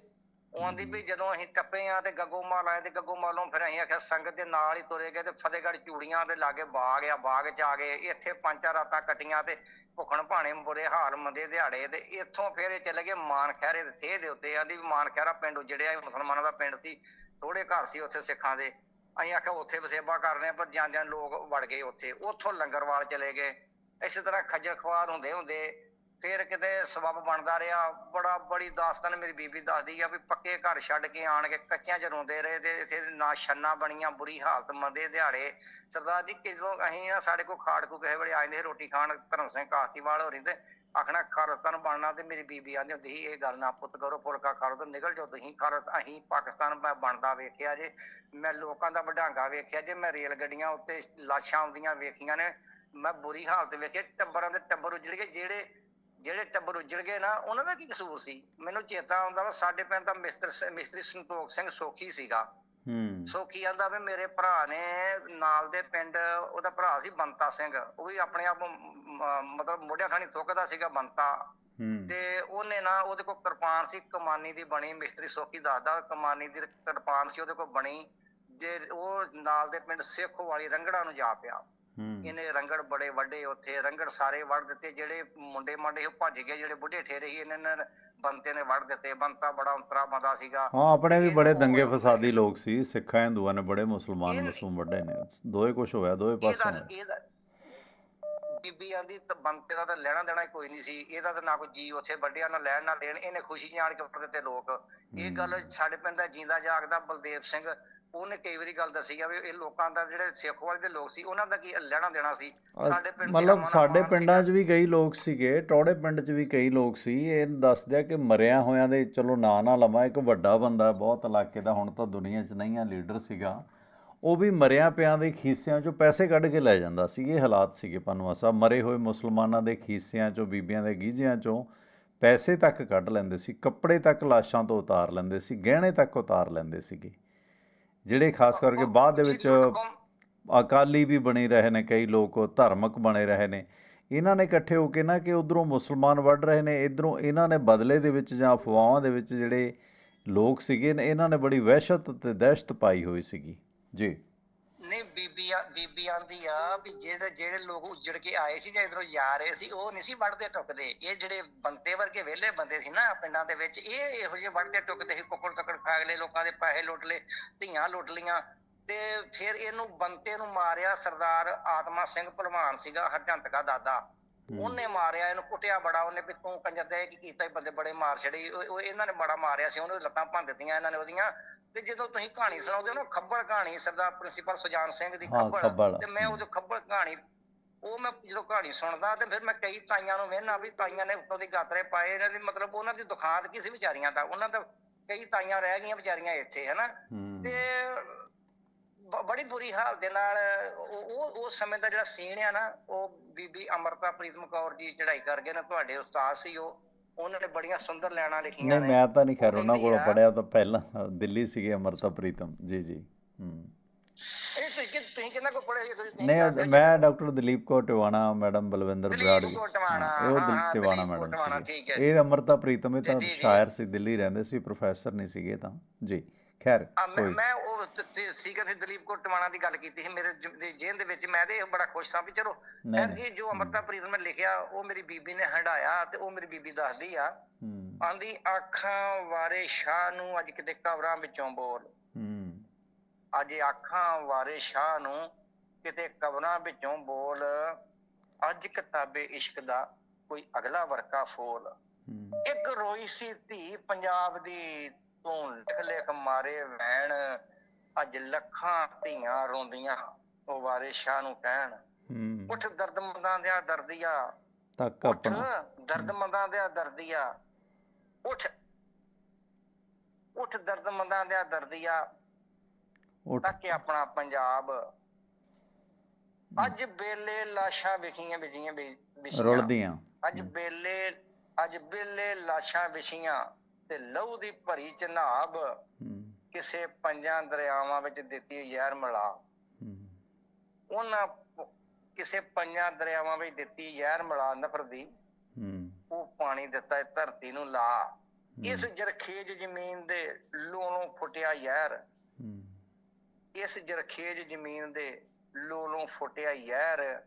ਉਹ ਆਂਦੀ ਵੀ ਜਦੋਂ ਅਸੀਂ ਟੱਪੇ ਆ ਤੇ ਗੱਗੋ ਮਾਲ ਆਏ ਤੇ ਗੱਗੋ ਮਾਲੋਂ ਫਿਰ ਅਸੀਂ ਆਖਿਆ ਸੰਗਤ ਦੇ ਨਾਲ ਹੀ ਤੁਰੇ ਗਏ ਤੇ ਫਤਿਹਗੜ੍ਹ ਚੂੜੀਆਂ ਦੇ ਲਾਗੇ ਬਾਗ ਆ ਬਾਗ ਚ ਆ ਗਏ ਇੱਥੇ ਪੰਜ ਚਾਰ ਰਾਤਾਂ ਕੱਟੀਆਂ ਤੇ ਭੁੱਖਣ ਭਾਣੇ ਬੁਰੇ ਹਾਲ ਮੰਦੇ ਦਿਹਾੜੇ ਤੇ ਇੱਥੋਂ ਫਿਰ ਇਹ ਚਲੇ ਗਏ ਮਾਨ ਖਹਿਰੇ ਦੇ ਥੇ ਦੇ ਉੱਤੇ ਆਂਦੀ ਵੀ ਮਾਨ ਖਹਿਰਾ ਪਿੰਡ ਇਹ ਮੁਸਲਮਾਨਾਂ ਦਾ ਪਿੰਡ ਸੀ ਥੋੜੇ ਘਰ ਸੀ ਉੱਥੇ ਸਿੱਖਾਂ ਦੇ ਅਸੀਂ ਆਖਿਆ ਉੱਥੇ ਵਸੇਬਾ ਕਰਨੇ ਆ, ਪਰ ਜਾਂਦਿਆਂ ਲੋਕ ਵੜ ਗਏ ਉੱਥੇ ਉੱਥੋਂ ਲੰਗਰਵਾਲ ਚਲੇ ਗਏ ਇਸੇ ਤਰ੍ਹਾਂ ਖੱਜਲ ਖਵਾਰ ਹੁੰਦੇ ਹੁੰਦੇ ਫਿਰ ਕਿਤੇ ਸਬਬ ਬਣਦਾ ਰਿਹਾ। ਬੜਾ, ਬੜੀ ਦਾਸਤਾਨ ਮੇਰੀ ਬੀਬੀ ਦੱਸਦੀ ਆ ਵੀ ਪੱਕੇ ਘਰ ਛੱਡ ਕੇ ਆਣ ਕੇ ਕੱਚਿਆਂ 'ਚ ਰੋਂਦੇ ਰਹੇ ਤੇ ਇੱਥੇ ਨਾ ਛੰਨਾ ਬਣੀਆਂ, ਬੁਰੀ ਹਾਲਤ, ਮੰਦੇ ਦਿਹਾੜੇ। ਸਰਦਾਰ ਜੀ, ਕਿਦੋਂ ਅਸੀਂ ਨਾ ਸਾਡੇ ਕੋਲ ਖਾੜ ਕੋ ਕਿਸੇ ਵੇਲੇ ਆਏ ਨੇ ਰੋਟੀ ਖਾਣ, ਧਰਮ ਸਿੰਘ ਕਾਸਤੀਵਾਲ ਹੋ ਤੇ ਆਖਣਾ ਖਾਰਸਤਾਨ ਬਣਨਾ। ਤੇ ਮੇਰੀ ਬੀਬੀ ਆਂਦੀ ਹੁੰਦੀ ਸੀ, ਇਹ ਗੱਲ ਨਾ ਪੁੱਤ ਕਰੋ ਫੁਲਕਾ ਕਰੋ ਤੇ ਨਿਕਲ ਜਾਓ ਤੁਸੀਂ। ਖਾਰਸ ਅਸੀਂ ਪਾਕਿਸਤਾਨ ਬ- ਬਣਦਾ ਵੇਖਿਆ ਜੇ। ਮੈਂ ਲੋਕਾਂ ਦਾ ਵਡਾਂਗਾ ਵੇਖਿਆ ਜੇ, ਮੈਂ ਰੇਲ ਗੱਡੀਆਂ ਉੱਤੇ ਲਾਸ਼ਾਂ ਆਉਂਦੀਆਂ ਵੇਖੀਆਂ ਨੇ। ਮੈਂ ਬੁਰੀ ਹਾਲਤ ਵੇਖੀ, ਟੱਬਰਾਂ ਦੇ ਟੱਬਰ ਉੱਜੜ ਗਏ। ਜਿਹੜੇ ਜਿਹੜੇ ਟੱਬਰ ਉੱਜੜ ਗਏ ਨਾ ਉਹਨਾਂ ਦਾ ਕੀ ਕਸੂਰ ਸੀ? ਮੈਨੂੰ ਚੇਤਾ ਆਉਂਦਾ ਵਾ ਸਾਡੇ ਪਿੰਡ ਦਾ ਮਿਸਤਰ ਮਿਸਤਰੀ ਸੰਤੋਖ ਸਿੰਘ ਸੋਖੀ ਸੀਗਾ। ਹੂੰ। ਸੋਖੀ ਆਂਦਾ ਵੀ ਮੇਰੇ ਭਰਾ ਨੇ ਨਾਲ ਦੇ ਪਿੰਡ ਉਹਦਾ ਭਰਾ ਸੀ ਬੰਤਾ ਸਿੰਘ। ਉਹ ਵੀ ਆਪਣੇ ਆਪ ਮਤਲਬ ਮੋਢਿਆਂ ਖਾਣੀ ਥੁੱਕਦਾ ਸੀਗਾ ਬੰਤਾ। ਤੇ ਉਹਨੇ ਨਾ ਉਹਦੇ ਕੋਲ ਕਿਰਪਾਨ ਸੀ ਕਮਾਨੀ ਦੀ ਬਣੀ। ਮਿਸਤਰੀ ਸੋਖੀ ਦੱਸਦਾ ਕਮਾਨੀ ਦੀ ਕਿਰਪਾਨ ਸੀ ਉਹਦੇ ਕੋਲ ਬਣੀ। ਜੇ ਉਹ ਨਾਲ ਦੇ ਪਿੰਡ ਸੇਖੋ ਵਾਲੀ ਰੰਗੜਾ ਨੂੰ ਜਾ ਪਿਆ। ਇਹਨੇ ਰੰਗੜ ਬੜੇ ਵੱਡੇ ਉੱਥੇ ਰੰਗੜ ਸਾਰੇ ਵੜ ਦਿੱਤੇ ਜਿਹੜੇ ਮੁੰਡੇ ਮਾਂਡੇ ਉਹ ਭੱਜ ਗਏ ਜਿਹੜੇ ਬੁੱਢੇ ਠੇਰੇ ਸੀ ਇਹਨਾਂ ਨੇ ਬੰਤੇ ਨੇ ਵੜ ਦਿੱਤੇ ਬੰਤਾ ਬੜਾ ਅੰਤਰਾ ਬੰਦਾ ਸੀਗਾ। ਹਾਂ ਆਪਣੇ ਵੀ ਬੜੇ ਦੰਗੇ ਫਸਾਦੀ ਲੋਕ ਸੀ ਸਿੱਖਾਂ ਹਿੰਦੂਆਂ ਨੇ ਬੜੇ ਮੁਸਲਮਾਨ ਮਸੂਮ ਵੱਡੇ ਨੇ। ਦੋਏ ਕੁਝ ਹੋਇਆ ਦੋਏ ਪਾਸੋਂ ਇਹਦਾ ਬੀਬੀ ਆਂਦੀ ਬੰਤੇ ਦਾ ਤਾਂ ਲੈਣਾ ਦੇਣਾ ਕੋਈ ਨਹੀਂ ਸੀ। ਇਹਦਾ ਤਾਂ ਨਾ ਕੋਈ ਜੀ ਉੱਥੇ ਵੱਡਿਆਂ ਨਾਲ ਲੈਣ ਨਾ ਦੇਣ। ਇਹਨੇ ਖੁਸ਼ੀ ਜਾਣ ਕੇ ਉੱਪਰ ਦਿੱਤੇ ਲੋਕ। ਇਹ ਗੱਲ ਸਾਡੇ ਪਿੰਡ ਦਾ ਜਿੰਦਾ ਜਾਗਦਾ ਬਲਦੇਵ ਸਿੰਘ ਉਹਨੇ ਕਈ ਵਾਰੀ ਗੱਲ ਦੱਸੀ ਆ ਵੀ ਇਹ ਲੋਕਾਂ ਦਾ ਜਿਹੜੇ ਸਿੱਖਵਾਲ ਦੇ ਲੋਕ ਸੀ ਉਹਨਾਂ ਦਾ ਕੀ ਲੈਣਾ ਦੇਣਾ ਸੀ? ਸਾਡੇ ਪਿੰਡ ਦੀ ਮਤਲਬ ਸਾਡੇ ਪਿੰਡਾਂ 'ਚ। ਵੀ ਕਈ ਲੋਕ ਸੀਗੇ ਟੌੜੇ ਪਿੰਡ 'ਚ ਵੀ ਕਈ ਲੋਕ ਸੀ। ਇਹ ਦੱਸਦੇ ਆ ਕਿ ਮਰਿਆਂ ਹੋਇਆਂ ਦੇ ਚਲੋ ਨਾਂ ਨਾ ਲਵਾਂ ਇੱਕ ਵੱਡਾ ਬੰਦਾ ਬਹੁਤ ਇਲਾਕੇ ਦਾ ਹੁਣ ਤਾਂ ਦੁਨੀਆ 'ਚ ਨਹੀਂ ਆ ਲੀਡਰ ਸੀਗਾ। ਉਹ ਵੀ ਮਰਿਆਂ ਪਿਆਂ ਦੇ ਖੀਸਿਆਂ 'ਚੋਂ ਪੈਸੇ ਕੱਢ ਕੇ ਲੈ ਜਾਂਦਾ ਸੀ ਇਹ ਹਾਲਾਤ ਸੀਗੇ ਪਨਵਾ ਸਾਹਿਬ। ਮਰੇ ਹੋਏ ਮੁਸਲਮਾਨਾਂ ਦੇ ਖੀਸਿਆਂ 'ਚੋਂ ਬੀਬੀਆਂ ਦੇ ਗੀਝਿਆਂ 'ਚੋਂ ਪੈਸੇ ਤੱਕ ਕੱਢ ਲੈਂਦੇ ਸੀ ਕੱਪੜੇ ਤੱਕ ਲਾਸ਼ਾਂ ਤੋਂ ਉਤਾਰ ਲੈਂਦੇ ਸੀ ਗਹਿਣੇ ਤੱਕ ਉਤਾਰ ਲੈਂਦੇ ਸੀਗੇ। ਜਿਹੜੇ ਖਾਸ ਕਰਕੇ ਬਾਅਦ ਦੇ ਵਿੱਚ ਅਕਾਲੀ ਵੀ ਬਣੇ ਰਹੇ ਨੇ ਕਈ ਲੋਕ ਧਾਰਮਿਕ ਬਣੇ ਰਹੇ ਨੇ। ਇਹਨਾਂ ਨੇ ਇਕੱਠੇ ਹੋ ਕੇ ਨਾ ਕਿ ਉਧਰੋਂ ਮੁਸਲਮਾਨ ਵੱਢ ਰਹੇ ਨੇ ਇਧਰੋਂ ਇਹਨਾਂ ਨੇ ਬਦਲੇ ਦੇ ਵਿੱਚ ਜਾਂ ਅਫਵਾਹਾਂ ਦੇ ਵਿੱਚ ਜਿਹੜੇ ਲੋਕ ਸੀਗੇ ਨੇ ਇਹਨਾਂ ਨੇ ਬੜੀ ਵਹਿਸ਼ਤ ਤੇ ਦਹਿਸ਼ਤ ਪਾਈ ਹੋਈ ਸੀਗੀ। ਜੀ। ਨਹੀਂ ਬੀਬੀ ਆ- ਬੀਬੀ ਆਂਦੀ ਆ ਵੀ ਜਿਹੜੇ ਜਿਹੜੇ ਲੋਕ ਉੱਜੜ ਕੇ ਆਏ ਸੀ ਜਾਂ ਇਧਰੋਂ ਜਾ ਰਹੇ ਸੀ, ਉਹ ਨਹੀਂ ਸੀ ਵੜਦੇ ਟੁੱਕਦੇ। ਇਹ ਜਿਹੜੇ ਬੰਤੇ ਵਰਗੇ ਵਿਹਲੇ ਬੰਦੇ ਸੀ ਨਾ ਪਿੰਡਾਂ ਦੇ ਵਿੱਚ, ਇਹ ਇਹੋ ਜਿਹੇ ਵੜਦੇ ਟੁੱਕਦੇ ਸੀ, ਕੁੱਕੜ ਕੱਕੜ ਖਾ ਗਏ, ਲੋਕਾਂ ਦੇ ਪੈਸੇ ਲੁੱਟ ਲਏ, ਧੀਆਂ ਲੁੱਟ ਲੀਆਂ ਤੇ ਫਿਰ ਇਹਨੂੰ ਬੰਤੇ ਨੂੰ ਮਾਰਿਆ ਸਰਦਾਰ ਆਤਮਾ ਸਿੰਘ ਭਲਵਾਨ ਸੀਗਾ, ਹਰਜੰਤ ਦਾ ਦਾਦਾ। ਉਹਨੇ ਮਾਰਿਆ ਇਹਨੂੰ ਕੁੱਟਿਆ ਬੜਾ ਉਹਨੇ ਵੀ ਤੂੰ ਕੰਜਰ ਦੇ ਕੀ ਕੀਤਾ ਇਹ ਬੰਦੇ ਬੜੇ ਮਾਰ ਛੜੇ ਉਹ ਉਹ ਇਹਨਾਂ ਨੇ ਬੜਾ ਮਾਰਿਆ ਸੀ ਉਹਨੂੰ ਲੱਤਾਂ ਭੰਨ ਦਿੱਤੀਆਂ ਇਹਨਾਂ ਨੇ ਉਹਦੀਆਂ। ਤੇ ਜਦੋਂ ਤੁਸੀਂ ਕਹਾਣੀ ਸੁਣਾਉਂਦੇ ਹੋ ਨਾ ਖੱਬਲ ਕਹਾਣੀ ਸਰਦਾਰ ਪ੍ਰਿੰਸੀਪਲ ਸੁਜਾਨ ਸਿੰਘ ਦੀ ਖੱਬਲ। ਤੇ ਮੈਂ ਉਹਦੀ ਖੱਬਲ ਕਹਾਣੀ ਉਹ ਮੈਂ ਜਦੋਂ ਕਹਾਣੀ ਸੁਣਦਾ ਤੇ ਫਿਰ ਮੈਂ ਕਈ ਤਾਈਆਂ ਨੂੰ ਵੇਖਣਾ ਵੀ ਤਾਈਆਂ ਨੇ ਉੱਤੋਂ ਦੀ ਗਾਤਰੇ ਪਾਏ ਇਹਨਾਂ ਦੀ ਮਤਲਬ ਉਹਨਾਂ ਦੀ ਦੁਖਾਂਤ ਕੀ ਸੀ ਵਿਚਾਰੀਆਂ ਦਾ? ਉਹਨਾਂ ਦਾ ਕਈ ਤਾਈਆਂ ਰਹਿ ਗਈਆਂ ਵਿਚਾਰੀਆਂ ਇੱਥੇ ਹਨਾ? ਤੇ ਬੜੀ ਬੁਰੀ ਹਾਲਤ ਦੇ ਨਾਲ ਉਹ ਉਸ ਸਮੇਂ ਦਾ ਜਿਹੜਾ ਸੀਨ ਆ ਨਾ ਉਹ ਬੀਬੀ ਅਮਰਤਾ ਪ੍ਰੀਤਮ ਕੌਰ ਜੀ ਚੜ੍ਹਾਈ ਕਰ ਗਏ ਨੇ ਤੁਹਾਡੇ ਉਸਤਾਦ ਸੀ ਉਹ ਉਹਨਾਂ ਨੇ ਬੜੀਆਂ ਸੁੰਦਰ ਲੈਣਾ ਲਿਖੀਆਂ ਨਹੀਂ ਨੇ ਮੈਂ ਤਾਂ ਨਹੀਂ ਖੈਰ ਉਹ ਉਹਨਾਂ ਕੋਲੋਂ ਪੜਿਆ ਤਾਂ ਪਹਿਲਾਂ ਦਿੱਲੀ ਸੀਗੇ ਅਮਰਤਾ ਪ੍ਰੀਤਮ ਜੀ ਜੀ ਹੂੰ ਇਹ ਤੁਸੀਂ ਤੁਸੀਂ ਕਿੰਨਾ ਕੋ ਪੜ੍ਹੇ ਸੀ ਤੁਸੀਂ ਨਹੀਂ। ਮੈਂ ਡਾਕਟਰ ਦਲੀਪ ਕੌਰ ਟਿਵਾਣਾ ਮੈਡਮ ਬਲਵਿੰਦਰ ਬਰਾੜ ਜੀ ਉਹ ਦਲੀਪ ਟਿਵਾਣਾ ਮੈਡਮ। ਇਹ ਅਮਰਤਾ ਪ੍ਰੀਤਮ ਇਹ ਤਾਂ। ਸ਼ਾਇਰ ਸੀ ਦਿੱਲੀ ਰਹਿੰਦੇ ਸੀ ਪ੍ਰੋਫੈਸਰ ਨਹੀਂ ਸੀਗੇ ਤਾਂ ਜੀ ਖੈਰ ਆ ਮੈਂ ਕੋਈ ਮੈਂ ਉਹ ਤ- ਤ- ਸੀਗਾ ਤੇ ਦਲੀਪ ਕੌਰ ਟਵਾਣਾ ਦੀ ਗੱਲ ਕੀਤੀ ਸੀ ਮੇਰੇ ਜ- ਦੇ ਜੇਲ੍ਹ ਦੇ ਵਿੱਚ। ਮੈਂ ਤੇ ਬੜਾ ਖੁਸ਼ ਸਾਂ ਵੀ ਚਲੋ ਨਹੀਂ, ਖੈਰ ਜੀ ਜੋ ਅਮਰਤਾ ਪ੍ਰੀਤ ਨੇ ਲਿਖਿਆ ਉਹ ਮੇਰੀ ਬੀਬੀ ਨੇ ਹੰਡਾਇਆ ਤੇ ਉਹ ਮੇਰੀ ਬੀਬੀ ਦੱਸਦੀ ਆ ਹੂੰ। ਆਂਦੀ ਆਖਾਂ ਵਾਰੇ ਸ਼ਾਹ ਨੂੰ ਅੱਜ ਕਿਤੇ ਕਬਰਾਂ ਵਿੱਚੋਂ ਬੋਲ। ਹੂੰ। ਅੱਜ ਆਖਾਂ ਵਾਰੇ ਸ਼ਾਹ ਨੂੰ ਕਿਤੇ ਕਬਰਾਂ ਵਿੱਚੋਂ ਬੋਲ। ਅੱਜ ਕਿਤਾਬੇ ਇਸ਼ਕ ਦਾ ਕੋਈ ਅਗਲਾ ਵਰਕਾ ਫੋਲ। ਹੂੰ। ਇੱਕ ਰੋਈ ਸੀ ਧੀ ਪੰਜਾਬ ਦੀ ਤੂੰ ਲਿਖ ਮਾਰੇ ਵੈਣ ਅੱਜ ਲੱਖਾਂ ਧੀਆਂ ਰੋਂਦੀਆਂ ਉਹ ਵਾਰੇ ਸ਼ਾਹ ਨੂੰ ਕਹਿਣ ਉੱਠ ਦਰਦਮੰਦਾਂ ਦਿਆ ਦਰਦੀਆ। ਤੱਕ ਆਪਣਾ। ਦਰਦਮੰਦਾਂ ਦਿਆ ਦਰਦੀਆ। ਉੱਠ। ਉੱਠ ਦਰਦਮੰਦਾਂ ਦਿਆ ਦਰਦੀਆ। ਉੱਠ। ਤਾਂ ਕਿ ਆਪਣਾ ਪੰਜਾਬ। ਅੱਜ ਬੇਲੇ ਲਾਸ਼ਾਂ ਵਿਖੀਆਂ ਵਿਜੀਆਂ ਵਿਛੀਆਂ। ਰੁਲਦੀਆਂ। ਅੱਜ ਬੇਲੇ ਅੱਜ ਬੇਲੇ ਲਾਸ਼ਾਂ ਵਿਛੀਆਂ। ਤੇ ਲਹੂ ਦੀ ਭਰੀ ਚਨਾਬ ਕਿਸੇ ਪੰਜਾਂ ਦਰਿਆਵਾਂ ਵਿੱਚ ਦਿੱਤੀ ਜ਼ਹਿਰ ਮਿਲਾ। ਉਹਨਾਂ ਕਿਸੇ ਪੰਜਾਂ ਦਰਿਆਵਾਂ ਵਿੱਚ ਦਿੱਤੀ ਜ਼ਹਿਰ ਮਿਲਾ ਨਫ਼ਰਤ ਦੀ। ਉਹ ਪਾਣੀ ਦਿੱਤਾ ਧਰਤੀ ਨੂੰ ਲਾ। ਇਸ ਜਰਖੇਜ ਜ਼ਮੀਨ ਦੇ ਲੋਲੋਂ ਫੁੱਟਿਆ ਹੂੰ। ਇਸ ਜਰਖੇਜ ਜ਼ਮੀਨ ਦੇ ਲੋਲੋਂ ਫੁੱਟਿਆ ਯਾਰ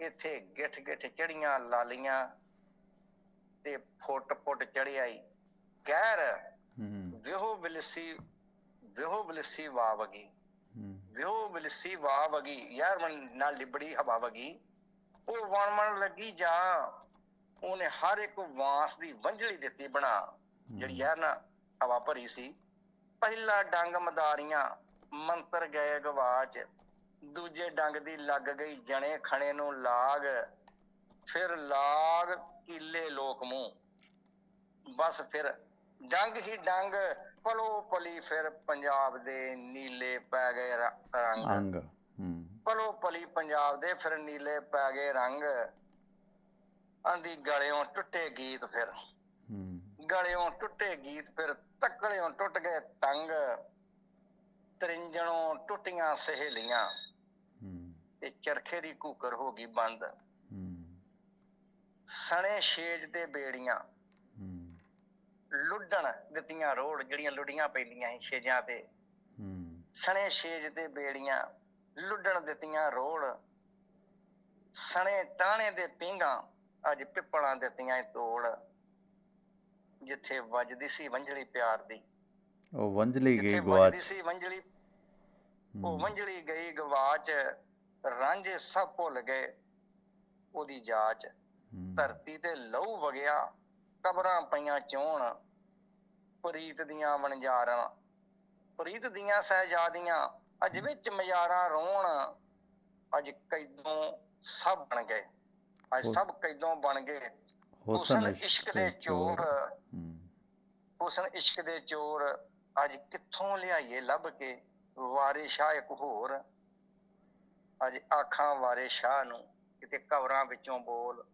ਇੱਥੇ ਗਿੱਠ ਗਿੱਠ ਚੜੀਆਂ ਲਾਲੀਆਂ ਤੇ ਫੁੱਟ ਫੁੱਟ ਚੜਿਆਈ ਗਹਿਰ ਹੂੰ ਵਿਹੋ ਵਿਲਸੀ ਵਿਹੋ ਵਿਲਸੀ ਵਾ ਵਗੀ। ਹੂੰ। ਵਿਹੋ ਵਿਲਸੀ ਵਾ ਵਗੀ। ਯਾਰ ਮਨ ਨਾਲ ਲਿਬੜੀ ਹਵਾ ਵਗੀ। ਉਹ ਵਣ ਮਣ ਲੱਗੀ ਜਾ। ਉਹਨੇ ਹਰ ਇੱਕ ਵਾਂਸ ਦੀ ਵੰਝਲੀ ਦਿੱਤੀ ਬਣਾ। ਜਿਹੜੀ ਯਾਰ ਨਾ ਹਵਾ ਭਰੀ ਸੀ। ਪਹਿਲਾ ਡੰਗ ਮਦਾਰੀਆਂ ਮੰਤਰ ਗਏ ਗਵਾਚ ਦੂਜੇ ਡੰਗ ਦੀ ਲੱਗ ਗਈ ਜਣੇ ਖਣੇ ਨੂੰ ਲਾਗ। ਫਿਰ ਲਾਗ ਕੀਲੇ ਲੋਕ ਮੂੰਹ। ਬਸ ਫਿਰ ਡੰਗ ਹੀ ਡੰਗ ਪਲੋ ਪਲੀ ਫਿਰ ਪੰਜਾਬ ਦੇ ਨੀਲੇ ਪੈ ਗਏ ਰੰਗ। ਪਲੋ ਪਲੀ ਪੰਜਾਬ ਦੇ ਫਿਰ ਨੀਲੇ ਪੈ ਗਏ ਰੰਗ। ਆਂਦੀ ਗਲਿਓਂ ਟੁੱਟੇ ਗੀਤ ਫਿਰ। ਹੂੰ। ਗਲਿਓਂ ਟੁੱਟੇ ਗੀਤ ਫਿਰ ਤੱਕਲਿਓਂ ਟੁੱਟ ਗਏ ਤੰਗ। ਤਰਿੰਜਣੋਂ ਟੁੱਟੀਆਂ ਸਹੇਲੀਆਂ। ਹੂੰ। ਤੇ ਚਰਖੇ ਦੀ ਕੂਕਰ ਹੋ ਗਈ ਬੰਦ। ਹੂੰ। ਸਣੇ ਛੇਜ ਤੇ ਬੇੜੀਆਂ। ਲੁੱਡਣ ਦਿੱਤੀਆਂ ਰੋੜ ਜਿਹੜੀਆਂ ਲੁੱਡੀਆਂ ਪੈਂਦੀਆਂ ਸੀ ਛੇਜਾਂ ਤੇ। ਹੂੰ। ਸਣੇ ਛੇਜ ਤੇ ਬੇੜੀਆਂ ਲੁੱਡਣ ਦਿੱਤੀਆਂ ਰੋੜ। ਸਣੇ ਟਾਣੇ ਦੇ ਪਿੰਗਾ ਅੱਜ ਪਿੱਪਲਾਂ ਦਿੱਤੀਆਂ ਤੋੜ। ਜਿੱਥੇ ਵੱਜਦੀ ਸੀ ਵੰਝਲੀ ਪਿਆਰ ਦੀ। ਉਹ ਵੰਜਲੀ ਗਈ ਜਿੱਥੇ ਗਵਾਚ। ਵੱਜਦੀ ਸੀ ਵੰਝਲੀ ਉਹ ਵੰਝਲੀ ਗਈ ਗਵਾਚ ਰਾਂਝੇ ਸਭ ਭੁੱਲ ਗਏ ਉਹਦੀ ਜਾਚ। ਧਰਤੀ ਤੇ ਲਹੂ ਵਗਿਆ ਕਬਰਾਂ ਪਈਆਂ ਚੋਣ। ਪ੍ਰੀਤ ਦੀਆਂ ਵਣਜਾਰਾਂ ਪ੍ਰੀਤ ਦੀਆਂ ਸਹਿਜਾਦੀਆਂ ਅੱਜ ਵਿੱਚ ਮਜ਼ਾਰਾਂ ਰੋਣ ਅੱਜ ਕੈਦੋਂ ਸਭ ਬਣ ਗਏ ਅੱਜ ਸਭ ਕੈਦੋਂ ਬਣ ਗਏ। ਹੁਸਨ ਇਸ਼ਕ ਦੇ ਚੋਰ ਹੁਸਨ ਇਸ਼ਕ ਦੇ ਚੋਰ ਅੱਜ ਕਿੱਥੋਂ ਲਿਆਈਏ ਲੱਭ ਕੇ ਵਾਰੇ ਸ਼ਾਹ ਇੱਕ ਹੋਰ। ਅੱਜ ਆਖਾਂ ਵਾਰੇ ਸ਼ਾਹ ਨੂੰ ਕਿਤੇ ਕਵਰਾਂ ਵਿੱਚੋਂ ਬੋਲ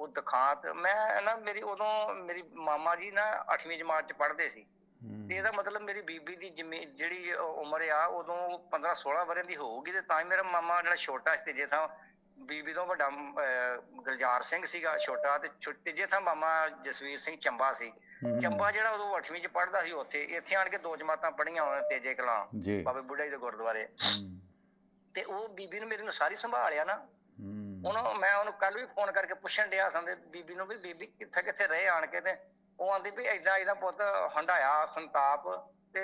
ਉਹ ਦਿਖਾਤ ਮੈਂ ਨਾ ਮੇਰੀ ਉਦੋਂ ਮੇਰੀ ਮਾਮਾ ਜੀ ਨਾ 8ਵੀਂ ਜਮਾਤ ਚ ਪੜ੍ਹਦੇ ਸੀ। ਤੇ ਇਹਦਾ ਮਤਲਬ ਮੇਰੀ ਬੀਬੀ ਦੀ ਜਿਹੜੀ ਉਮਰ ਆ ਉਦੋਂ 15 16 ਵਰ੍ਹੇ ਦੀ ਹੋਊਗੀ ਤੇ ਤਾਂ ਹੀ ਮੇਰਾ ਮਾਮਾ ਜਿਹੜਾ ਛੋਟਾ ਸੀ ਜੇ ਤਾਂ ਬੀਬੀ ਤੋਂ ਵੱਡਾ ਗੁਲਜ਼ਾਰ ਸਿੰਘ ਸੀਗਾ ਛੋਟਾ ਤੇ ਛੋਟੇ ਜੇ ਤਾਂ ਮਾਮਾ ਜਸਵੀਰ ਸਿੰਘ ਚੰਬਾ ਸੀ। ਚੰਬਾ ਜਿਹੜਾ ਉਦੋਂ 8ਵੀਂ ਚ ਪੜ੍ਹਦਾ ਸੀ ਉੱਥੇ ਇੱਥੇ ਆਣ ਕੇ ਦੋ ਜਮਾਤਾਂ ਪੜ੍ਹੀਆਂ ਉਹਨੇ ਤੇਜੇ ਕਲਾਂ ਬਾਬੇ ਬੁੱਢਾ ਜੀ ਦੇ ਗੁਰਦੁਆਰੇ। ਤੇ ਉਹ ਬੀਬੀ ਨੂੰ ਮੇਰੀ ਨੂੰ ਸਾਰੀ ਸੰਭਾਲਿਆ ਨਾ। ਉਹਨੂੰ ਮੈਂ ਉਹਨੂੰ ਕੱਲ ਵੀ ਫੋਨ ਕਰਕੇ ਪੁੱਛਣ ਡਿਆ ਸੰਦੇ ਬੀਬੀ ਨੂੰ ਵੀ ਬੀਬੀ ਕਿੱਥੇ ਕਿੱਥੇ ਰਹੇ ਆਣ ਕੇ ਤੇ ਉਹ ਆਂਦੀ ਵੀ ਏਦਾਂ ਇਹਦਾ ਪੁੱਤ ਹੰਡਾਇਆ ਸੰਤਾਪ ਤੇ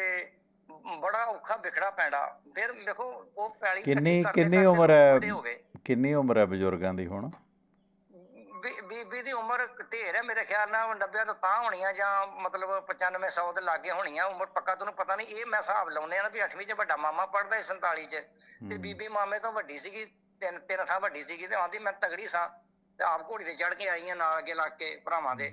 ਬੜਾ ਔਖਾ ਵਿਖੜਾ ਪੈਂਦਾ। ਫਿਰ ਵੇਖੋ ਉਹ ਪੈਲੀ ਕਿੰਨੀ- ਕਿੰਨੀ ਉਮਰ ਹੈ? ਕਿੰਨੀ ਉਮਰ ਹੈ ਬਜ਼ੁਰਗਾਂ ਦੀ ਹੁਣ? ਬੀਬੀ ਦੀ ਉਮਰ ਢੇਰ ਹੈ ਮੇਰੇ ਖਿਆਲ ਨਾਲ 90 ਤੋਂ ਤਾਂ ਹੋਣੀਆਂ ਜਾਂ ਮਤਲਬ 95 100 ਦੇ ਲਾਗੇ ਹੋਣੀਆਂ ਉਮਰ ਪੱਕਾ ਤੁਹਾਨੂੰ ਪਤਾ ਨਹੀਂ ਇਹ ਮੈਂ ਹਿਸਾਬ ਲਾਉਨੇ ਆ ਨਾ ਵੀ 8ਵੀਂ ਚ ਵੱਡਾ ਮਾਮਾ ਪੜਦਾ ਸੀ 47 ਚ ਤੇ ਬੀਬੀ ਮਾਮੇ ਤੋਂ ਵੱਡੀ ਸੀਗੀ ਤਿੰਨ ਤਿੰਨ ਥਾਂ ਵੱਡੀ ਸੀਗੀ ਤੇ ਆਂਦੀ ਮੈਂ ਤਗੜੀ ਸਾਂ ਤੇ ਆਪ ਘੋੜੀ ਤੇ ਚੜ ਕੇ ਆਈ ਆ ਨਾਲ ਅੱਗੇ ਲੱਗ ਕੇ ਭਰਾਵਾਂ ਦੇ।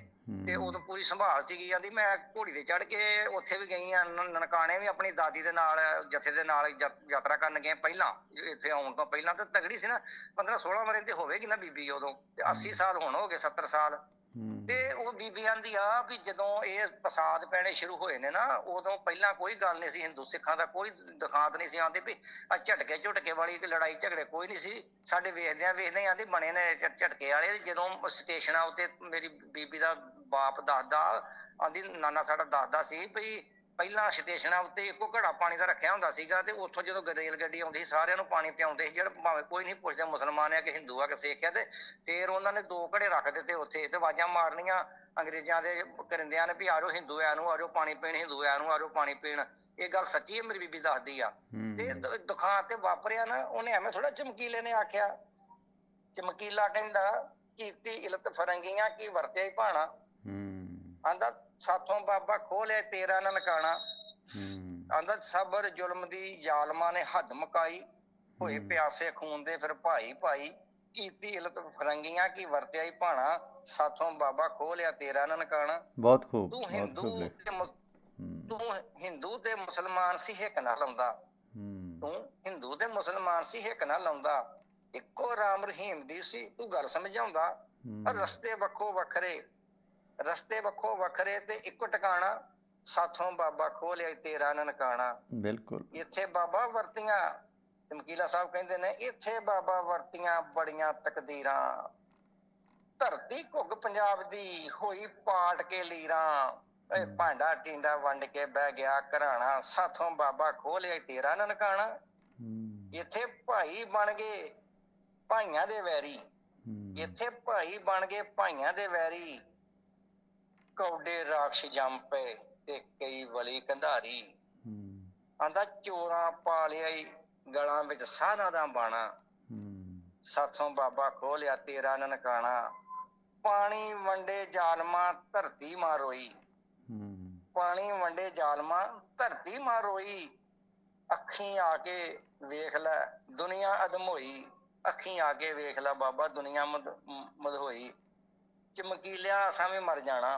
ਤੇ ਉਦੋਂ ਪੂਰੀ ਸੰਭਾਲ ਸੀਗੀ ਆਂਦੀ ਮੈਂ ਘੋੜੀ ਤੇ ਚੜ ਕੇ ਉੱਥੇ ਵੀ ਗਈ ਆ ਨਨਕਾਣੇ ਵੀ ਆਪਣੀ ਦਾਦੀ ਦੇ ਨਾਲ ਜਥੇ ਦੇ ਨਾਲ ਯਾਤਰਾ ਕਰਨ ਗਏ ਪਹਿਲਾਂ ਇੱਥੇ ਆਉਣ ਤੋਂ ਪਹਿਲਾਂ ਤੇ ਤਗੜੀ ਸੀ ਨਾ 15 16 ਵਰੇ ਤੇ ਹੋਵੇਗੀ ਨਾ ਬੀਬੀ ਉਦੋਂ ਤੇ 80 ਸਾਲ ਹੁਣ ਹੋ ਗਏ 70 ਸਾਲ। ਤੇ ਉਹ ਬੀਬੀਆਂ ਦੀ ਆ ਵੀ ਜਦੋਂ ਇਹ ਫਸਾਦ ਪੈਣੇ ਸ਼ੁਰੂ ਹੋਏ ਨੇ ਨਾ, ਉਦੋਂ ਪਹਿਲਾਂ ਕੋਈ ਗੱਲ ਨਹੀਂ ਸੀ, ਹਿੰਦੂ ਸਿੱਖਾਂ ਦਾ ਕੋਈ ਦਿਖਾਤ ਨਹੀਂ ਸੀ ਆਂਦੇ ਵੀ ਆ ਝਟਕੇ ਝੁਟਕੇ ਵਾਲੀ ਲੜਾਈ ਝਗੜੇ ਕੋਈ ਨਹੀਂ ਸੀ। ਸਾਡੇ ਵੇਖਦਿਆਂ ਵੇਖਦੇ ਆਂਦੇ ਬਣੇ ਨੇ ਝਟਕੇ ਵਾਲੇ ਜਦੋਂ ਸਟੇਸ਼ਨਾਂ ਉੱਤੇ ਮੇਰੀ ਬੀਬੀ ਦਾ ਬਾਪ ਦੱਸਦਾ ਆਂਦੀ, ਨਾਨਾ ਸਾਡਾ ਦੱਸਦਾ ਸੀ ਵੀ ਪਹਿਲਾਂ ਸਟੇਸ਼ਨਾਂ ਉੱਤੇ ਇੱਕੋ ਘੜਾ ਪਾਣੀ ਦਾ ਰੱਖਿਆ ਹੁੰਦਾ ਸੀਗਾ ਤੇ ਉੱਥੋਂ ਜਦੋਂ ਰੇਲ ਗੱਡੀ ਆਉਂਦੀ ਸੀ ਸਾਰਿਆਂ ਨੂੰ ਪਾਣੀ ਪਿਆਉਂਦੇ ਸੀ ਜਿਹੜਾ ਭਾਵੇਂ ਕੋਈ ਨਹੀਂ ਪੁੱਛਦਾ ਮੁਸਲਮਾਨ ਆ ਕਿ ਹਿੰਦੂ ਆ ਕਿ ਸਿੱਖ ਆ ਤੇ ਫਿਰ ਉਹਨਾਂ ਨੇ ਦੋ ਘੜੇ ਰੱਖ ਦਿੱਤੇ ਉੱਥੇ ਤੇ ਆਵਾਜ਼ਾਂ ਮਾਰਨੀਆਂ ਅੰਗਰੇਜ਼ਾਂ ਦੇ ਕਰਿੰਦਿਆਂ ਨੇ ਵੀ ਆਜੋ ਹਿੰਦੂ ਆ ਨੂੰ ਆਜੋ ਪਾਣੀ ਪੀਣ ਹਿੰਦੂ ਆ ਨੂੰ ਆਜੋ ਪਾਣੀ ਪੀਣ। ਇਹ ਗੱਲ ਸੱਚੀ ਹੈ ਮੇਰੀ ਬੀਬੀ ਦੱਸਦੀ ਆ। ਤੇ ਦੁਕਾਨ ਤੇ ਵਾਪਰਿਆ ਨਾ ਉਹਨੇ ਐਵੇਂ ਥੋੜਾ ਚਮਕੀਲੇ ਨੇ ਆਖਿਆ। ਚਮਕੀਲਾ ਕਹਿੰਦਾ ਕੀਤੀ ਇਲਤ ਫਰੰਗੀਆਂ ਕੀ ਵਰਤਿਆ ਹੀ ਭਾਣਾ? ਹੂੰ। ਆਂਦਾ ਸਾਥੋਂ ਬਾਬਾ ਖੋਹ ਲਿਆ ਤੇਰਾ ਨਾ ਨਕਾਣਾ। ਹੂੰ। ਆਂਦਾ ਸਬਰ ਜ਼ੁਲਮ ਦੀ ਜ਼ਾਲਮਾਂ ਨੇ ਹੱਦ ਮਕਾਈ। ਹੋਏ। ਪਿਆਸੇ ਖੂਨ ਦੇ ਫਿਰ ਭਾਈ ਭਾਈ। ਕੀਤੀ ਇਲਤ ਫਰੰਗੀਆਂ ਕੀ ਵਰਤਿਆ ਹੀ ਭਾਣਾ। ਸਾਥੋਂ ਬਾਬਾ ਖੋਹ ਲਿਆ ਤੇਰਾ ਨਾ ਨਕਾਣਾ। ਬਹੁਤ ਖੂਬ ਤੂੰ ਹਿੰਦੂ ਤੇ ਤੂੰ ਹਿੰਦੂ ਤੇ ਮੁਸਲਮਾਨ ਸੀ ਹਿੱਕ ਨਾ ਲਾਉਂਦਾ। ਤੂੰ ਹਿੰਦੂ ਤੇ ਮੁਸਲਮਾਨ ਸੀ ਹਿੱਕ ਨਾ ਲਾਉਂਦਾ। ਇੱਕੋ ਰਾਮ ਰਹੀਮ ਦੀ ਸੀ ਤੂੰ ਗੱਲ ਸਮਝਾਉਂਦਾ। ਰਸਤੇ ਵੱਖੋ ਵੱਖਰੇ। ਰਸਤੇ ਵੱਖੋ ਵੱਖਰੇ ਤੇ ਇੱਕੋ ਟਿਕਾਣਾ ਸਾਥੋਂ ਬਾਬਾ ਖੋਹ ਲਿਆ ਤੇਰਾ ਨਾ ਨਕਾਣਾ ਬਿਲਕੁਲ। ਇੱਥੇ ਬਾਬਾ ਵਰਤੀਆਂ ਚਮਕੀਲਾ ਸਾਹਿਬ ਕਹਿੰਦੇ ਨੇ ਇੱਥੇ ਬਾਬਾ ਵਰਤੀਆਂ ਬੜੀਆਂ ਤਕਦੀਰਾਂ। ਧਰਤੀ ਘੁੱਗ ਪੰਜਾਬ ਦੀ ਹੋਈ ਪਾਟ ਕੇ ਲੀਰਾਂ। ਏ। ਭਾਂਡਾ ਟਿੰਡਾ ਵੰਡ ਕੇ ਬਹਿ ਗਿਆ ਘਰਾਣਾ ਸਾਥੋਂ ਬਾਬਾ ਖੋਹ ਲਿਆ ਤੇਰਾ ਨਾ ਨਕਾਣਾ ਹੂੰ। ਇੱਥੇ ਭਾਈ ਬਣ ਗਏ ਭਾਈਆਂ ਦੇ ਵੈਰੀ। ਇੱਥੇ ਭਾਈ ਬਣ ਗਏ ਭਾਈਆਂ ਦੇ ਵੈਰੀ। ਕੌਡੇ ਰਾਖਸ਼ ਜੰਮ ਪਏ ਤੇ ਕਈ ਵਲੀ ਕੰਧਾਰੀ। ਹੂੰ ਆਂਦਾ ਚੋਰਾਂ ਪਾ ਲਿਆਈ ਗਲਾਂ ਵਿੱਚ ਸਾਧਾਂ ਦਾ ਬਾਣਾ। ਸਾਥੋਂ ਬਾਬਾ ਖੋਹ ਲਿਆ ਤੇਰਾ ਨਨਕਾਣਾ। ਪਾਣੀ ਵੰਡੇ ਜ਼ਾਲਮਾਂ ਧਰਤੀ ਮਾਰੋਈ ਪਾਣੀ ਵੰਡੇ ਜਾਲਮਾ ਧਰਤੀ ਮਾਰੋਈ ਅੱਖੀਂ ਆ ਕੇ ਵੇਖ ਲੈ ਦੁਨੀਆ ਅਦਮੋਈ ਅੱਖੀਂ ਆ ਕੇ ਵੇਖ ਲੈ ਬਾਬਾ ਦੁਨੀਆ ਮਦ ਮ- ਮਦਹੋਈ ਚਮਕੀਲਿਆ ਅਸਾਂ ਵੀ ਮਰ ਜਾਣਾ।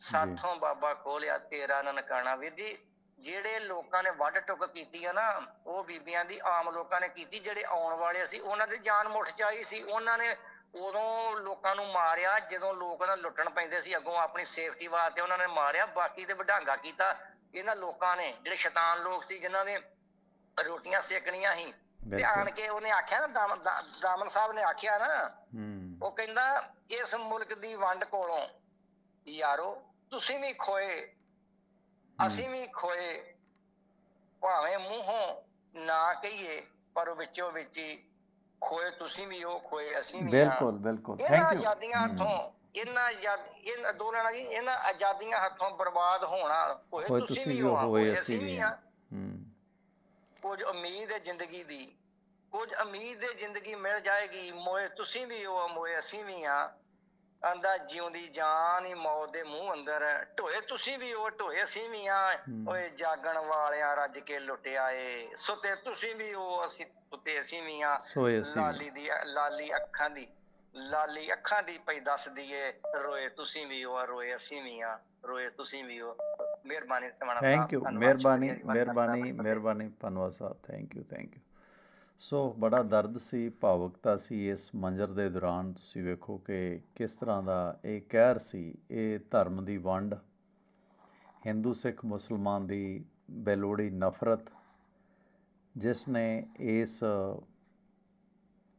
ਸਾਥੋਂ ਬਾਬਾ ਖੋਲਿਆ ਤੇਰਾ ਨਨਕਾਣਾ। ਵੀਰ ਜੀ ਜਿਹੜੇ ਲੋਕਾਂ ਨੇ ਵੱਢ ਟੁੱਕ ਕੀਤੀ ਆ ਨਾ ਉਹ ਬੀਬੀਆਂ ਦੀ ਆਮ ਲੋਕਾਂ ਨੇ ਕੀਤੀ ਜਿਹੜੇ ਆਉਣ ਵਾਲੇ ਸੀ ਉਹਨਾਂ ਦੀ ਜਾਨ ਮੁੱਠ ਚਾਹੀ ਸੀ। ਉਹਨਾਂ ਨੇ ਉਦੋਂ ਲੋਕਾਂ ਨੂੰ ਮਾਰਿਆ ਜਦੋਂ ਲੋਕ ਉਹਨਾਂ ਲੁੱਟਣ ਪੈਂਦੇ ਸੀ ਅੱਗੋਂ ਆਪਣੀ ਸੇਫਟੀ ਵਾਸਤੇ ਉਹਨਾਂ ਨੇ ਮਾਰਿਆ। ਬਾਕੀ ਤੇ ਵਡਾਂਗਾ ਕੀਤਾ। ਇਹਨਾਂ ਲੋਕਾਂ ਨੇ ਜਿਹੜੇ ਸ਼ੈਤਾਨ ਲੋਕ ਸੀ ਜਿਨ੍ਹਾਂ ਨੇ ਰੋਟੀਆਂ ਸੇਕਣੀਆਂ ਸੀ ਤੇ ਆਣ ਕੇ ਉਹਨੇ ਆਖਿਆ ਨਾ ਦਾਮਨ ਸਾਹਿਬ ਨੇ ਆਖਿਆ ਨਾ ਉਹ ਕਹਿੰਦਾ ਇਸ ਮੁਲਕ ਦੀ ਵੰਡ ਕੋਲੋਂ ਯਾਰੋ ਤੁਸੀਂ ਵੀ ਖੋਏ ਅਸੀਂ ਵੀ ਖੋਏ ਭਾਵੇਂ ਮੂੰਹੋਂ ਨਾ ਕਹੀਏ ਪਰ ਵਿੱਚੋਂ ਵਿੱਚ ਹੀ ਖੋਏ ਤੁਸੀਂ ਵੀ ਉਹ ਖੋਏ ਅਸੀਂ ਵੀ। ਬਿਲਕੁਲ ਬਿਲਕੁਲ। ਥੈਂਕ ਯੂ ਆਜ਼ਾਦੀਆਂ ਹੱਥੋਂ ਇਹਨਾਂ ਆਜ਼ਾਦ ਇਹਨਾਂ ਦੋ ਲੈਣਾ ਜੀ ਇਹਨਾਂ ਆਜ਼ਾਦੀਆਂ ਹੱਥੋਂ ਬਰਬਾਦ ਹੋਣਾ ਹੋਏ ਤੁਸੀਂ ਵੀ ਹੋਏ ਅਸੀਂ ਵੀ ਹੂੰ। ਕੁਝ ਉਮੀਦ ਹੈ ਜ਼ਿੰਦਗੀ ਦੀ ਕੁਝ ਉਮੀਦ ਹੈ ਜ਼ਿੰਦਗੀ ਮਿਲ ਜਾਏਗੀ ਮੋਏ ਤੁਸੀਂ ਵੀ ਹੋ ਮੋਏ ਅਸੀਂ ਵੀ ਆ ਆਂਦਾ ਜਿਉਂਦੀ ਜਾਨ ਹੀ ਮੌਤ ਦੇ ਮੂੰਹ ਅੰਦਰ ਢੋਏ ਤੁਸੀਂ ਵੀ ਹੋ ਢੋਏ ਅਸੀਂ ਵੀ ਆ। ਓਏ ਜਾਗਣ ਵਾਲਿਆਂ ਰੱਜ ਕੇ ਲੁੱਟਿਆ ਏ ਸੁੱਤੇ ਤੁਸੀਂ ਵੀ ਹੋ ਅਸੀਂ ਸੁੱਤੇ ਅਸੀਂ ਵੀ ਆ। ਲਾਲੀ ਦੀ ਲਾਲੀ ਅੱਖਾਂ ਦੀ ਲਾਲੀ ਅੱਖਾਂ ਦੀ ਪਈ ਦੱਸਦੀ ਏ ਰੋਏ ਤੁਸੀਂ ਵੀ ਹੋ ਰੋਏ ਅਸੀਂ ਵੀ ਆ। ਰੋਏ ਤੁਸੀਂ ਵੀ ਹੋ ਮਿਹਰਬਾਨੀ ਤਮਨਾ ਥੈਂਕ ਯੂ ਮਿਹਰਬਾਨੀ ਮਿਹਰਬਾਨੀ ਮਿਹਰਬਾਨੀ ਧੰਨਵਾਦ ਸਾਹਿਬ। Thank you thank you so ਬੜਾ ਦਰਦ ਸੀ, ਭਾਵੁਕਤਾ ਸੀ ਇਸ ਮੰਜ਼ਰ ਦੇ ਦੌਰਾਨ। ਤੁਸੀਂ ਵੇਖੋ ਕਿ ਕਿਸ ਤਰ੍ਹਾਂ ਦਾ ਇਹ ਕਹਿਰ ਸੀ, ਇਹ ਧਰਮ ਦੀ ਵੰਡ। ਹਿੰਦੂ, ਸਿੱਖ, ਮੁਸਲਮਾਨ ਦੀ ਬੇਲੋੜੀ ਨਫ਼ਰਤ, ਜਿਸ ਨੇ ਇਸ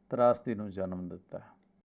ਤਰਾਸਦੀ ਨੂੰ ਜਨਮ ਦਿੱਤਾ।